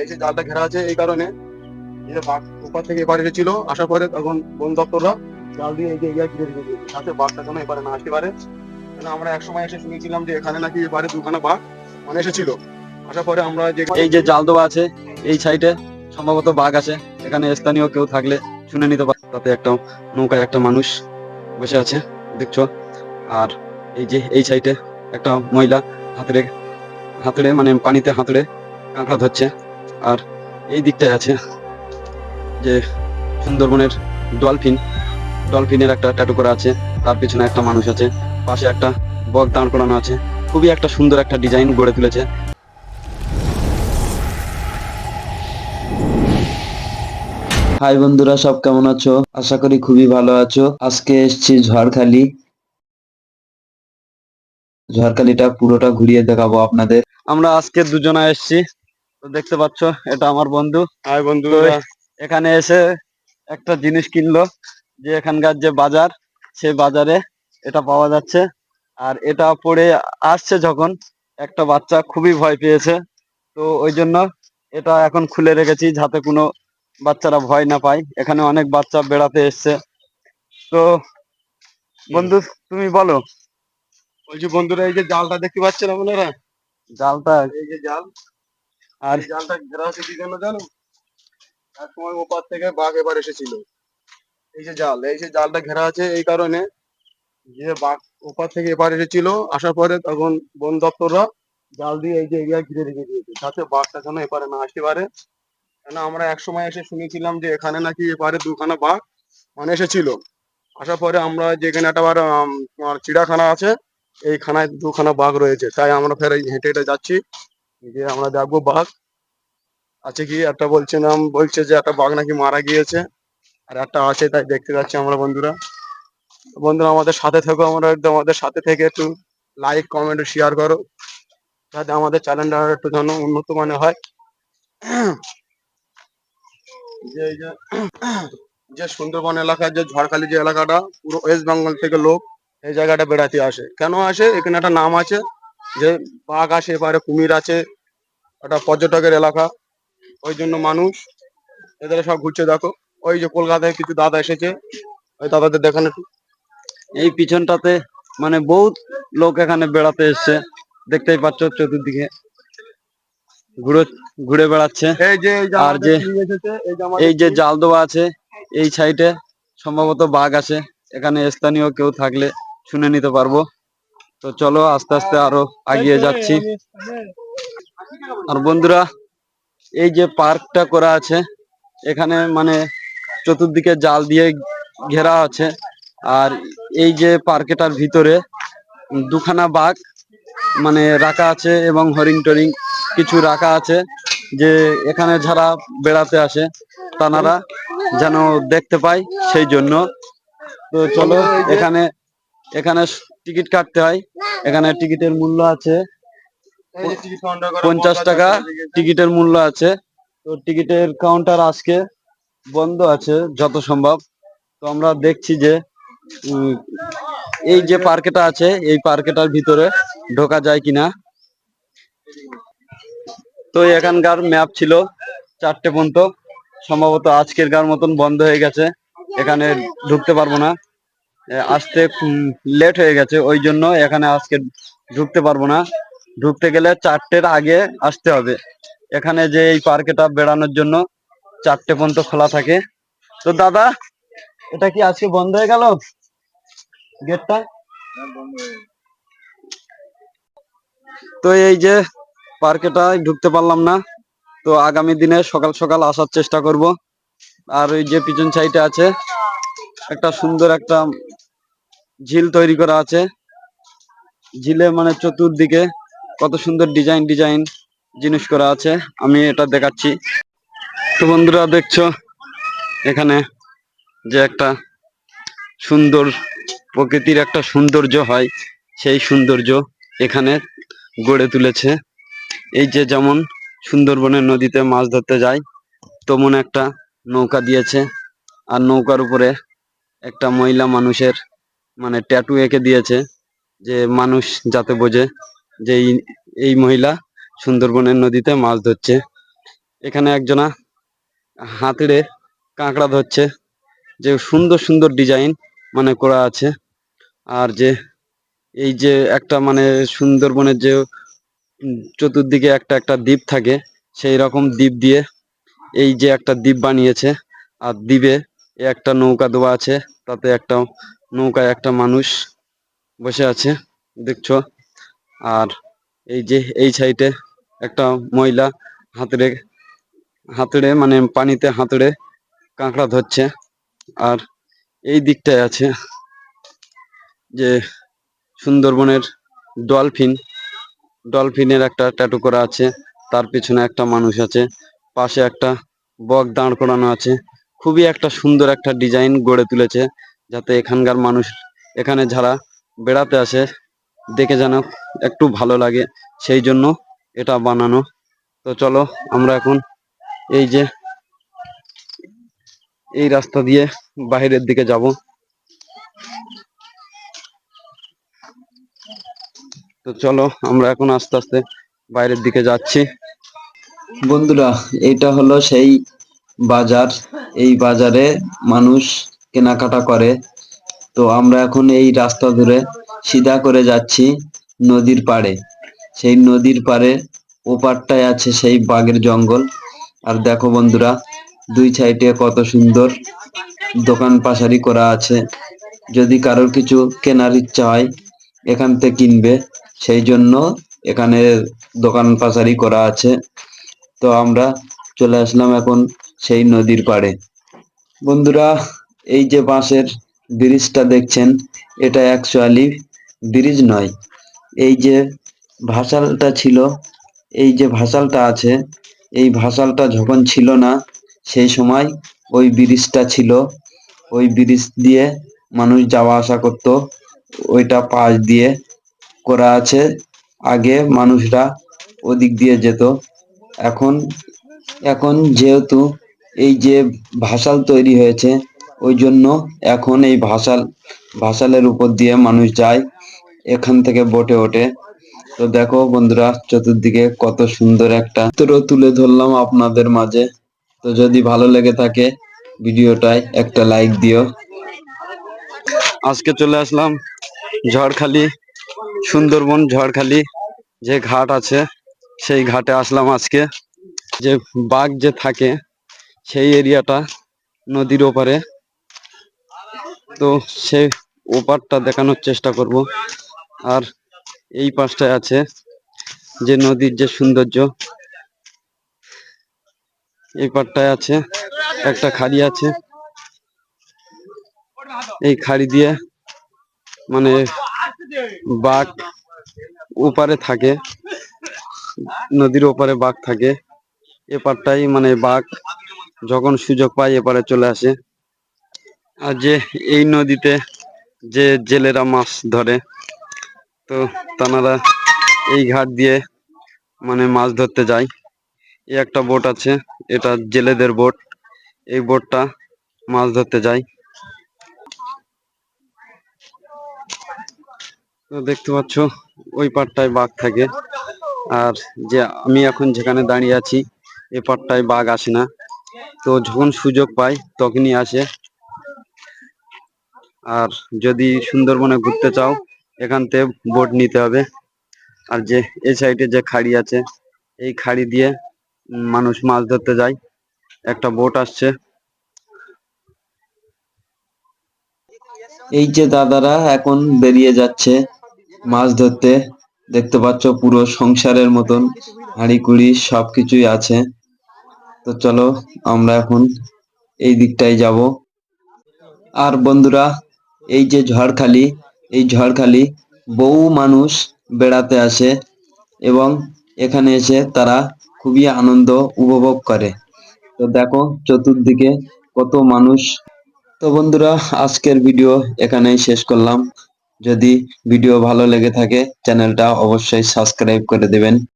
এই যে জালটা ঘেরা আছে এই কারণে এই যে বাঘ ওপার থেকে এসেছিল, আসার পরে তখন বন দপ্তররা জাল দিয়ে ঘিরে দিয়েছে বাঘটা যেন না আসতে পারে। আমরা একসময় এসে শুনেছিলাম যে এখানে নাকি এবারে দুখানা বাঘ মানে এসেছিল। আসার পরে আমরা যে এই যে জাল দেওয়া আছে, এই সাইডে সম্ভবত বাঘ আছে, এখানে স্থানীয় কেউ থাকলে শুনে নিতে পারে তাতে একটা নৌকায় একটা মানুষ বসে আছে, দেখছ? আর এই যে এই সাইডে একটা মহিলা হাতড়ে হাতড়ে মানে পানিতে হাতড়ে কাঁকড়া ধরছে। আর এই দিকটায় আছে যে সুন্দরবনের ডলফিন। ডলফিনের একটা ট্যাটু করা আছে, তার পিছনে একটা মানুষ আছে, পাশে একটা বক দাঁড় করানো আছে। খুবই একটা সুন্দর একটা ডিজাইন গড়ে তুলেছে। হাই বন্ধুরা, সব কেমন আছো? আশা করি খুবই ভালো আছো। আজকে এসছি ঝড়খালি। ঝড়খালিটা পুরোটা ঘুরিয়ে দেখাবো আপনাদের। আমরা আজকে দুজনা এসেছি দেখতে পাচ্ছ এটা আমার বন্ধু। হাই বন্ধু। এখানে এসে একটা জিনিস কিনলো যে এখানকার যে বাজার সেই বাজারে এটা পাওয়া যাচ্ছে। আর এটা পড়ে আসছে যখন একটা বাচ্চা খুবই ভয় পেয়েছে। তো ওই জন্য এটা এখন খুলে রেখেছি যাতে কোনো বাচ্চারা ভয় না পায়। এখানে অনেক বাচ্চা বেড়াতে এসছে। তো বন্ধু তুমি বলো। বলছি বন্ধুরা এই যে জালটা দেখতে পাচ্ছেন আপনারা? জালটা এই যে জাল। আর জালটা ঘেরা হচ্ছে কি জন্য জানো? এক সময় ওপার থেকে বাঘ এবার এসেছিল। এই যে জাল, এই যে জালটা ঘেরা আছে এই কারণে যে বাঘ ওপার থেকে এপার এসেছিল। আসার পরে তখন বন দপ্তররা জাল দিয়ে এই যে এরিয়া ঘিরে রেখে দিয়েছে, যাতে বাঘটা যেন এপারে না আসতে পারে। কেন আমরা এক সময় এসে শুনেছিলাম যে এখানে নাকি এপারে দুখানা বাঘ মানে এসেছিল। আসার পরে আমরা যেখানে একটা তোমার চিড়াখানা আছে এই খানায় দুখানা বাঘ রয়েছে। তাই আমরা ফের হেঁটে হেঁটে যাচ্ছি। যে আমরা দেখব বাঘ। আছে কি? একটা বলছে নাম, বলছে যে একটা বাঘ নাকি মারা গিয়েছে। আর একটা আছে, তাই দেখতে যাচ্ছি আমরা বন্ধুরা। বন্ধুরা, আমাদের সাথে থেকো আমরা একদম আমাদের সাথে থেকে একটু লাইক কমেন্ট শেয়ার করো। যাতে আমাদের চ্যানেলটা একটু যেন উন্নত মানের হয়। যে এই যে সুন্দরবন এলাকার যে ঝড়খালি যে এলাকাটা, পুরো ওয়েস্ট বেঙ্গল থেকে লোক এই জায়গাটা বেড়াতে আসে। কেন আসে? এখানে একটা নাম আছে যে বাঘ আসে এপারে কুমির আছে একটা পর্যটকের এলাকা ওই জন্য মানুষ এদের সব ঘুরছে দেখো। ওই যে কলকাতায় কিছু দাদা এসেছে ওই দাদাদের দেখানো একটু। এই পিছনটাতে মানে বহুত লোক এখানে বেড়াতে এসছে দেখতেই পাচ্ছ চতুর্দিকে। ঘুরে ঘুরে বেড়াচ্ছে। এই যে আর যে- এই যে জাল দেওয়া আছে এই সাইডে সম্ভবত বাঘ আছে এখানে স্থানীয় কেউ থাকলে শুনে নিতে পারব। তো চলো আস্তে আস্তে আরও আগিয়ে যাচ্ছি। আর বন্ধুরা এই যে পার্কটা করা আছে এখানে মানে চতুর্দিকে জাল দিয়ে ঘেরা আছে। আর এই যে পার্কেটার ভিতরে দুখানা বাঘ মানে রাখা আছে এবং হরিং টরিং কিছু রাখা আছে যে এখানে যারা বেড়াতে আসে তানারা যেন দেখতে পায় সেই জন্য। তো চলো এখানে এখানে টিকিট কাটতে হয়। এখানে টিকিটের মূল্য আছে পঞ্চাশ টাকা। টিকিটের মূল্য আছে। তো টিকিটের কাউন্টার আজকে বন্ধ আছে, যত সম্ভব। তো আমরা দেখছি যে এই যে পার্কেটা আছে, এই পার্কেটার ভিতরে ঢোকা যায় কিনা। তো এখানকার ম্যাপ ছিল চারটে পর্যন্ত। সম্ভবত আজকের গার মতন বন্ধ হয়ে গেছে। এখানে ঢুকতে পারব না। আসতে লেট হয়ে গেছে ওই জন্য এখানে আজকে ঢুকতে পারব না। ঢুকতে গেলে চারটের আগে আসতে হবে। এখানে যে এই পার্কেটা বেড়ানোর জন্য চারটে পর্যন্ত খোলা থাকে। তো দাদা, এটা কি আজকে বন্ধ হয়ে গেল? গেটটা? তো এই যে পার্কেটায় ঢুকতে পারলাম না। তো আগামী দিনে সকাল সকাল আসার চেষ্টা করব। আর ওই যে পিছন সাইডে আছে, একটা সুন্দর একটা ঝিল তৈরি করা আছে। ঝিলে মানে চতুর্দিকে কত সুন্দর ডিজাইন ডিজাইন জিনিস করা আছে। আমি এটা দেখাচ্ছি। তো বন্ধুরা দেখছ, এখানে যে একটা সুন্দর প্রকৃতির একটা সৌন্দর্য হয়, সেই সৌন্দর্য এখানে গড়ে তুলেছে। এই যে যেমন সুন্দরবনের নদীতে মাছ ধরতে যায়, তেমন একটা নৌকা দিয়েছে। আর নৌকার উপরে একটা মহিলা মানুষের মানে ট্যাটু এঁকে দিয়েছে যে মানুষ যাতে বোঝে যে এই- মহিলা সুন্দরবনের নদীতে মাছ ধরছে। এখানে একজনা হাতড়ে কাঁকড়া ধরছে। যে সুন্দর সুন্দর ডিজাইন মানে করা আছে। আর যে এই যে একটা মানে সুন্দরবনের যে চতুর্দিকে একটা একটা দ্বীপ থাকে, সেই রকম দ্বীপ দিয়ে এই যে একটা দ্বীপ বানিয়েছে। আর দ্বীপে একটা নৌকা দেওয়া আছে, তাতে একটা নৌকায় একটা মানুষ বসে আছে, দেখছ? আর এই যে, এই সাইডে একটা মহিলা হাতড়ে হাতড়ে মানে পানিতে হাতড়ে কাঁকড়া ধরছে। আর এই দিকটায় আছে যে সুন্দরবনের ডলফিন। ডলফিনের একটা ট্যাটু করা আছে, তার পিছনে একটা মানুষ আছে, পাশে একটা বক দাঁড় করানো আছে। খুবই একটা সুন্দর একটা ডিজাইন গড়ে তুলেছে। যাতে এখানকার মানুষ এখানে যারা বেড়াতে আসে, দেখে যেন একটু ভালো লাগে। সেই জন্য এটা বানানো। তো চলো আমরা এখন এই যে এই রাস্তা দিয়ে বাইরের দিকে যাব। তো চলো আমরা এখন আস্তে আস্তে বাইরের দিকে যাচ্ছি। বন্ধুরা, এটা হলো সেই বাজার। এই বাজারে মানুষ কেনাকাটা করে। তো আমরা এখন এই রাস্তা ধরে সিধা করে যাচ্ছি নদীর পাড়ে। সেই নদীর পাড়ে ওপারটায় আছে সেই বাঘের জঙ্গল। আর দেখো বন্ধুরা, দুই সাইডে কত সুন্দর দোকান পাশারি করা আছে। যদি কারোর কিছু কেনার ইচ্ছা হয়, এখান থেকে কিনবে। সেই জন্য এখানে দোকান পাশারি করা আছে। তো আমরা চলে আসলাম এখন সেই নদীর পাড়ে। বন্ধুরা এই যে বাঁশের ব্রিজটা দেখছেন, এটা অ্যাকচুয়ালি ব্রিজ নয়। এই যে ভাসালটা ছিল, এই যে ভাসালটা আছে, এই ভাসালটা যখন ছিল না, সেই সময় ওই ব্রিজটা ছিল। ওই ব্রিজ দিয়ে মানুষ যাওয়া আসা করত, ওইটা পাশ দিয়ে করা আছে। আগে মানুষরা ওদিক দিয়ে যেত। এখন এখন যেহেতু এই যে ভাসাল তৈরি হয়েছে ওই জন্য এখন এই ভাসাল, ভাসালের উপর দিয়ে মানুষ যায় এখান থেকে বোটে ওঠে। তো দেখো বন্ধুরা, চতুর্দিকে কত সুন্দর একটা চিত্র তুলে ধরলাম আপনাদের মাঝে। তো যদি ভালো লেগে থাকে ভিডিওটায় একটা লাইক দিও। আজকে চলে আসলাম ঝড়খালি, সুন্দরবন ঝড়খালি, যে ঘাট আছে, সেই ঘাটে আসলাম আজকে। যে বাঘ যে থাকে, সেই এরিয়াটা নদীর ওপারে। তো সেই ওপারটা দেখানোর চেষ্টা করব। আর এই পাশটায় আছে যে নদীর যে সৌন্দর্য, এই পারটায় আছে একটা খাড়ি আছে। এই খাড়ি দিয়ে মানে বাঘ ওপারে থাকে, নদীর ওপারে বাঘ থাকে। এপারটাই মানে বাঘ যখন সুযোগ পায় এপারে চলে আসে। আর যে এই নদীতে যে জেলেরা মাছ ধরে, তো তানারা এই ঘাট দিয়ে মানে মাছ ধরতে যায়। এই একটা বোট আছে, এটা জেলেদের বোট। এই বোটটা মাছ ধরতে যায়। তো দেখতে পাচ্ছ, ওই পারটায় বাঘ থাকে। আর যে আমি এখন যেখানে দাঁড়িয়ে আছি, এ পারটায় বাঘ আসে না। তো যখন সুযোগ পাই তখনই আসে। আর যদি সুন্দরবনে ঘুরতে চাও, এখান থেকে বোট নিতে হবে। আর যে, এই সাইডে যে খাড়ি আছে, এই খাড়ি দিয়ে মানুষ মাছ ধরতে যায়। একটা বোট আসছে। এই যে দাদারা এখন বেরিয়ে যাচ্ছে মাছ ধরতে। দেখতে পাচ্ছ পুরো সংসারের মতন, হাঁড়ি কুড়ি সবকিছুই আছে। তো চলো, আমরা এখন এই দিকটাই যাব। আর বন্ধুরা এই যে ঝড়খালি, এই ঝড়খালি বহু মানুষ বেড়াতে আসে এবং এখানে এসে তারা খুবই আনন্দ উপভোগ করে। তো দেখো চতুর্দিকে কত মানুষ। তো বন্ধুরা, আজকের ভিডিও এখানেই শেষ করলাম। যদি ভিডিও ভালো লেগে থাকে, চ্যানেলটা অবশ্যই সাবস্ক্রাইব করে দেবেন।